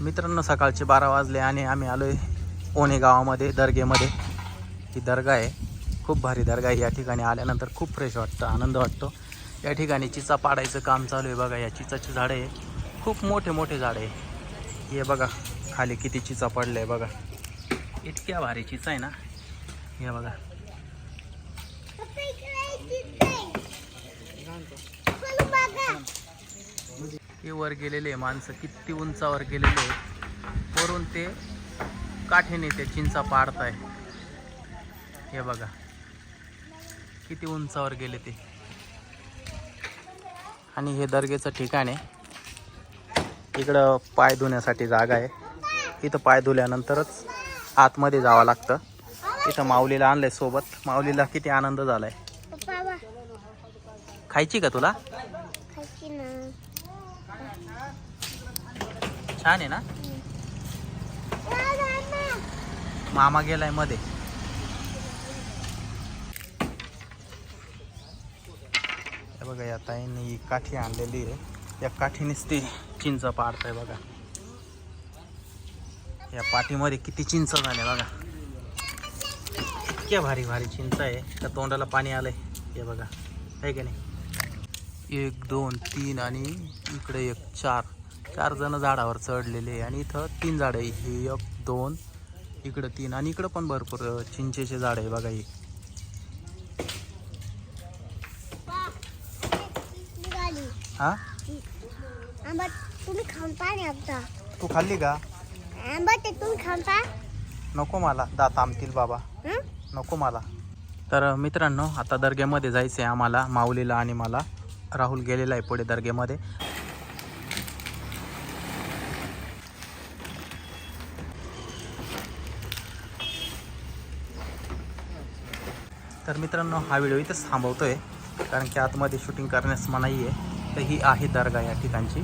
मित्रांनो सकाळचे बारा वाजले आणि आम्ही आलो आहे ओणे गावामध्ये दर्गेमध्ये. ही दर्गा आहे. खूप भारी दर्गा आहे. या ठिकाणी आल्यानंतर खूप फ्रेश वाटतं आनंद वाटतो. या ठिकाणी चिचा पाडायचं काम चालू आहे बघा. या चिचाची झाडं आहे. खूप मोठे मोठे झाडं आहे. हे बघा खाली किती चिचा पडलं आहे बघा. इतक्या भारी चिचा आहे ना? हे बघा. किती वर गेलेले माणसं किती उंचावर गेलेले वरून ते काठीने ते चिंचा पाडताय. हे बघा. किती उंचावर गेले ते. आणि हे दर्गेचं ठिकाण आहे. इकडं पाय धुण्यासाठी जागा आहे. इथं पाय धुल्यानंतरच आतमध्ये जावं लागतं. इथं माऊलीला आणलंय सोबत. माऊलीला किती आनंद झालाय. खायची का तुला? खायची ना. छान आहे ना? मामा गेलायमध्ये. हे बघा या ताईंनी ही काठी आणलेली आहे. या काठीनेच ती चिंच पाडताय बघा. या पाठीमध्ये किती चिंच झाले बघा. इतक्या भारी भारी चिंच आहे. त्या तोंडाला पाणी आलंय. हे बघा. आहे की नाही? एक दोन तीन आणि इकडे एक चार. चार जण झाडावर चढलेले आणि इथं तीन झाडं आहे हे एक दोन इकडं तीन आणि इकडं पण भरपूर चिंचेचे झाड आहे बघा ही. हा? तुम्ही खाऊन पहा तू खाल्ली का? आंबा ते तुम्ही खाऊन पहा. नको मला दात आमतील बाबा? नको मला. तर मित्रांनो आता दर्ग्यामध्ये जायचं आहे आम्हाला माऊलीला आणि मला. राहुल गेलेला आहे पुढे दर्ग्यामध्ये. तर मित्रांनो हा व्हिडिओ इथेच थांबवतो आहे कारण की आतमध्ये शूटिंग करण्यास मनाई आहे. तर ही आहे दर्गा या ठिकाणची.